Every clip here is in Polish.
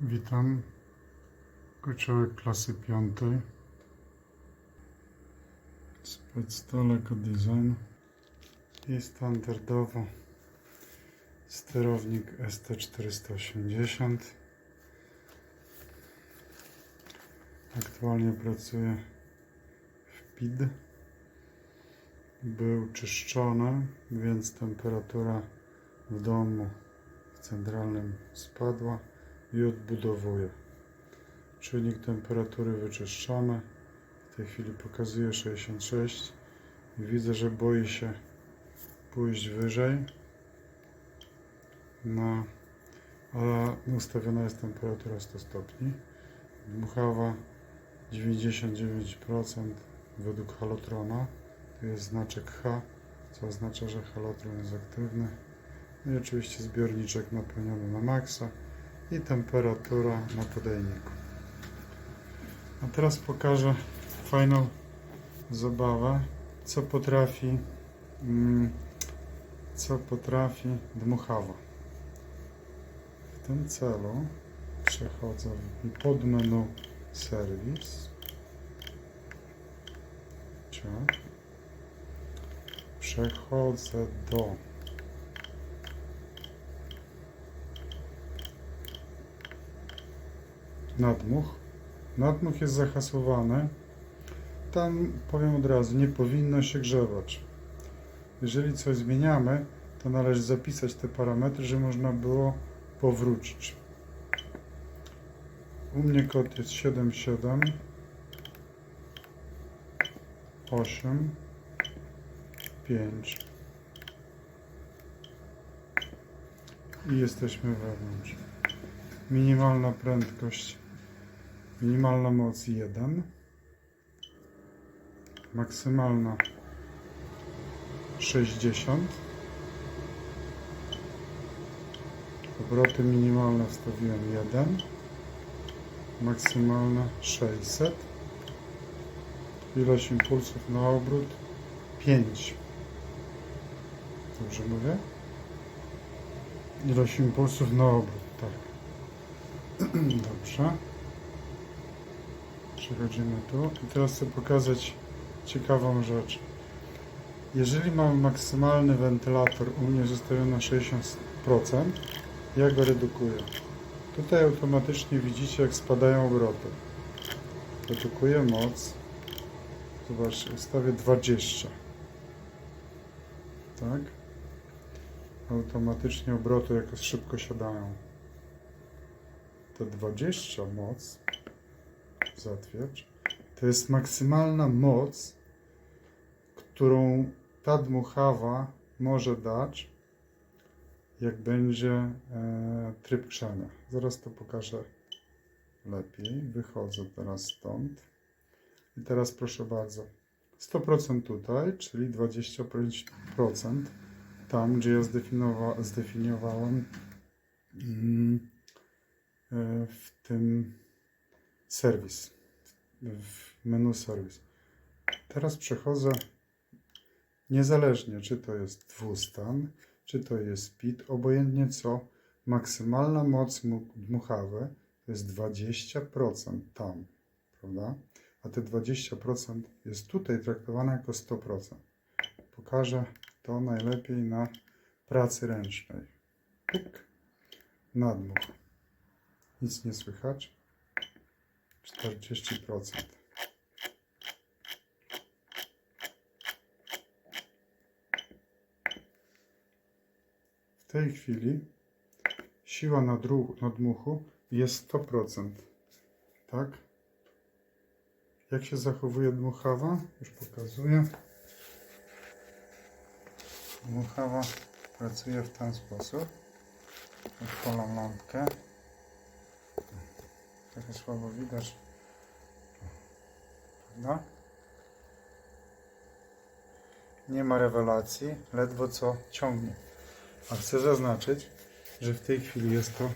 Witam. Kurczołek klasy piątej. Specdaleko design. I standardowo sterownik ST480. Aktualnie pracuję w PID. Był czyszczony, więc temperatura w domu w centralnym spadła i odbudowuję. Czujnik temperatury wyczyszczony. W tej chwili pokazuje 66 i widzę, że boi się pójść wyżej. No, ale ustawiona jest temperatura 100 stopni. Dmuchawa 99% według halotrona. Tu jest znaczek H, co oznacza, że halotron jest aktywny. No i oczywiście zbiorniczek napełniony na maksa i temperatura na podajniku. A teraz pokażę fajną zabawę, co potrafi mm, co potrafi dmuchawa. W tym celu przechodzę w podmenu serwis. Przechodzę do nadmuch. Nadmuch jest zahasowany. Tam powiem od razu, nie powinno się grzebać. Jeżeli coś zmieniamy, to należy zapisać te parametry, żeby można było powrócić. U mnie kod jest 77 8 5 i jesteśmy wewnątrz. Minimalna prędkość, minimalna moc 1, maksymalna 60, obroty minimalne wstawiłem 1, maksymalna 600, ilość impulsów na obrót 5. Dobrze mówię? Ilość impulsów na obrót, tak. Dobrze. Przechodzimy tu. I teraz chcę pokazać ciekawą rzecz. Jeżeli mam maksymalny wentylator u mnie zostawiony na 60%, ja go redukuję. Tutaj automatycznie widzicie, jak spadają obroty. Redukuję moc. Zobaczcie, ustawię 20. Tak? Automatycznie obroty jakoś szybko siadają te 20 moc zatwierdź to jest maksymalna moc którą ta dmuchawa może dać jak będzie e, tryb grzania. Zaraz to pokażę lepiej. Wychodzę teraz stąd. I teraz proszę bardzo. 100% tutaj czyli 25% tam gdzie ja zdefiniowa- zdefiniowałem mm, e, w tym serwis, w menu serwis. Teraz przechodzę niezależnie, czy to jest dwustan, czy to jest PIT, obojętnie co, maksymalna moc mu- dmuchawy to jest 20% tam, prawda? A te 20% jest tutaj traktowane jako 100%. Pokażę to najlepiej na pracy ręcznej. Pyk. Nadmuch. Nic nie słychać. 40%. W tej chwili siła nadmuchu jest 100%. Tak? Jak się zachowuje dmuchawa? Już pokazuję. Dmuchawa pracuje w ten sposób. Odpalam lampkę. Trochę słabo widać. Prawda? Nie ma rewelacji, ledwo co ciągnie. A chcę zaznaczyć, że w tej chwili jest to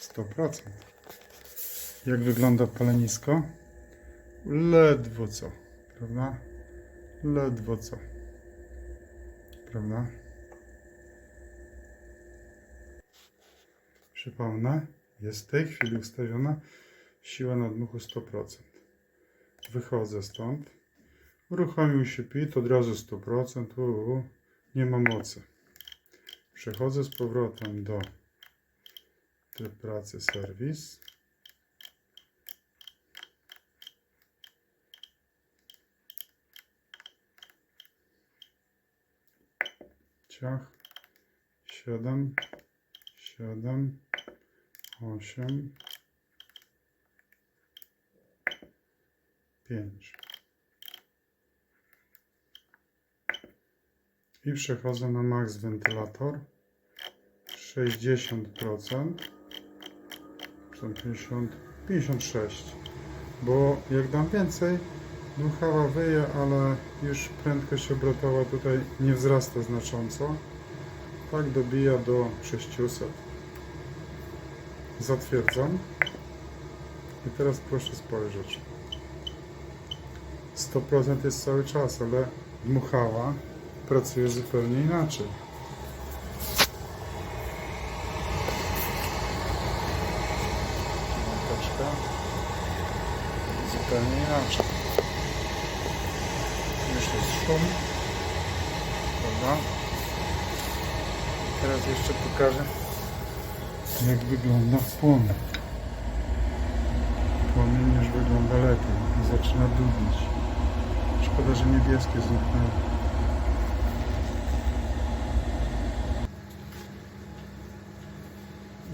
100%. Jak wygląda palenisko? Ledwo co, prawda? Ledwo co. Prawda? Przypomnę, Jest w tej chwili ustawiona siła nadmuchu 100%. Wychodzę stąd. Uruchomił się PIT, od razu 100%. Uu, nie ma mocy. Przechodzę z powrotem do tryb pracy serwis. Ciach. 7, 7, 8, 5. I przechodzę na max wentylator. 60%. 50, 56. Bo jak dam więcej, dmuchawa wyje, ale już prędkość obrotowa tutaj nie wzrasta znacząco. Tak dobija do 600. Zatwierdzam. I teraz proszę spojrzeć. 100% jest cały czas, ale dmuchała pracuje zupełnie inaczej. Lampeczka. Zupełnie inaczej. Już jest szum. Prawda? Teraz jeszcze pokażę, jak wygląda płomień. Płomień już wygląda lepiej. Zaczyna dubić. Szkoda, że niebieskie zniknęło.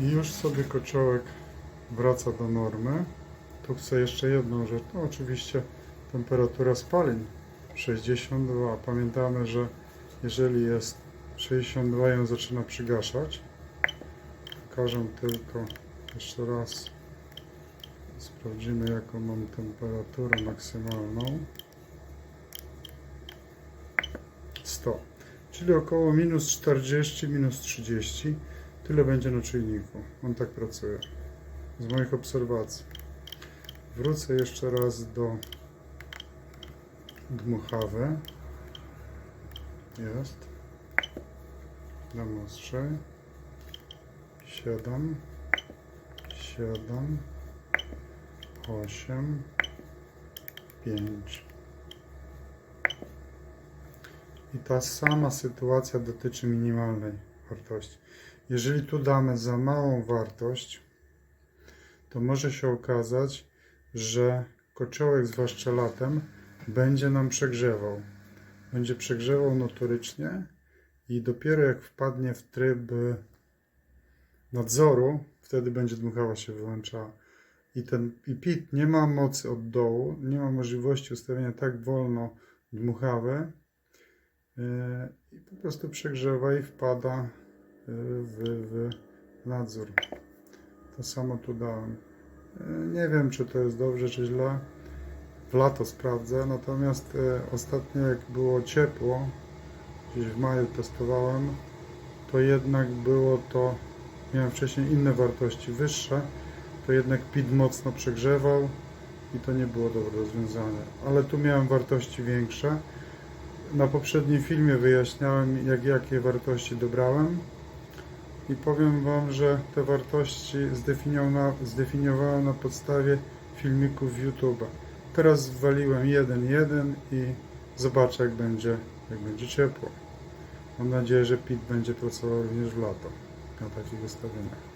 I już sobie kociołek wraca do normy. Tu chcę jeszcze jedną rzecz. No oczywiście temperatura spalin 62. Pamiętamy, że jeżeli jest 62 ją zaczyna przygaszać. Pokażę tylko jeszcze raz. Sprawdzimy jaką mam temperaturę maksymalną. 100. Czyli około minus 40, minus 30. Tyle będzie na czujniku. On tak pracuje. Z moich obserwacji. Wrócę jeszcze raz do dmuchawy. Jest. Dam ostrzej. 7, 7, 8, 5. I ta sama sytuacja dotyczy minimalnej wartości. Jeżeli tu damy za małą wartość, to może się okazać, że kociołek, zwłaszcza latem, będzie nam przegrzewał. Będzie przegrzewał notorycznie i dopiero jak wpadnie w tryb y, nadzoru, wtedy będzie dmuchała się wyłączała. I ten i PIT nie ma mocy od dołu, nie ma możliwości ustawienia tak wolno dmuchawy i po prostu przegrzewa i wpada yy, w, w nadzór. To samo tu dałem. Yy, Nie wiem, czy to jest dobrze, czy źle. W lato sprawdzę, natomiast ostatnio jak było ciepło, gdzieś w maju testowałem, to jednak było to, miałem wcześniej inne wartości wyższe, to jednak PID mocno przegrzewał i to nie było dobre rozwiązanie. Ale tu miałem wartości większe. Na poprzednim filmie wyjaśniałem, jak, jakie wartości dobrałem i powiem Wam, że te wartości zdefiniowałem na, podstawie filmików YouTube. Teraz waliłem 1.1 i zobaczę, jak będzie, jak będzie ciepło. Mam nadzieję, że PIT będzie pracował również w lato na takich ustawieniach.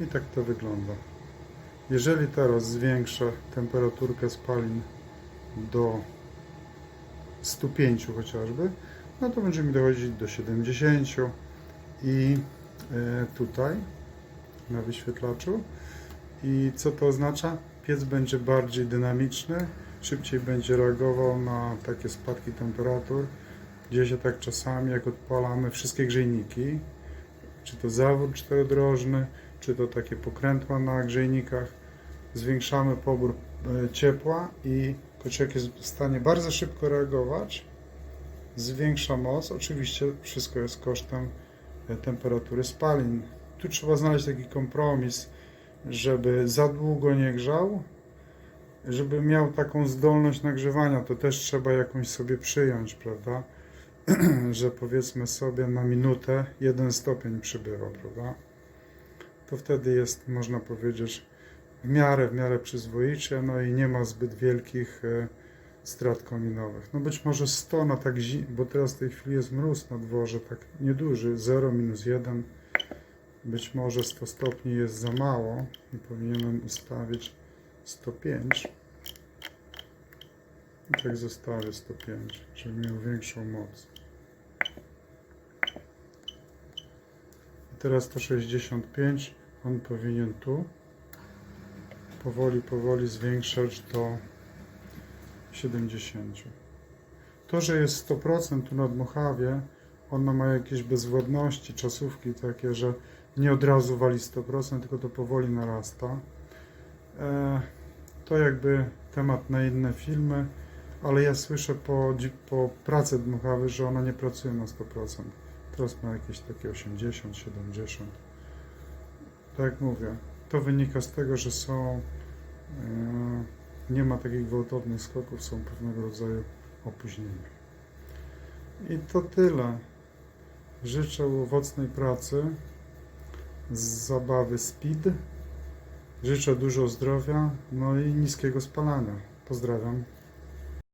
I tak to wygląda. Jeżeli teraz zwiększę temperaturkę spalin do 105 chociażby, no to będzie mi dochodzić do 70 i e, tutaj na wyświetlaczu. I co to oznacza? Piec będzie bardziej dynamiczny, szybciej będzie reagował na takie spadki temperatur. Dzieje się tak czasami, jak odpalamy wszystkie grzejniki, czy to zawór czterodrożny, czy to takie pokrętła na grzejnikach, zwiększamy pobór e, ciepła i kociek jest w stanie bardzo szybko reagować, zwiększa moc. Oczywiście wszystko jest kosztem e, temperatury spalin. Tu trzeba znaleźć taki kompromis, żeby za długo nie grzał, żeby miał taką zdolność nagrzewania, to też trzeba jakąś sobie przyjąć, prawda? że powiedzmy sobie na minutę jeden stopień przybywa, prawda? To wtedy jest, można powiedzieć, w miarę, w miarę przyzwoicie, no i nie ma zbyt wielkich e, strat kominowych. No być może 100 na tak bo teraz w tej chwili jest mróz na dworze, tak nieduży, 0, minus 1. Być może 100 stopni jest za mało i powinienem ustawić 105. I tak zostawię 105, żeby miał większą moc. I teraz 165, on powinien tu powoli, powoli zwiększać do 70. To, że jest 100% tu na Dmuchawie, ona ma jakieś bezwładności, czasówki takie, że nie od razu wali 100%, tylko to powoli narasta. E, to jakby temat na inne filmy, ale ja słyszę po, po pracy Dmuchawy, że ona nie pracuje na 100%. Teraz ma jakieś takie 80, 70. Tak jak mówię, to wynika z tego, że są e, nie ma takich gwałtownych skoków, są pewnego rodzaju opóźnienia. I to tyle. Życzę owocnej pracy, z zabawy speed. Życzę dużo zdrowia, no i niskiego spalania. Pozdrawiam.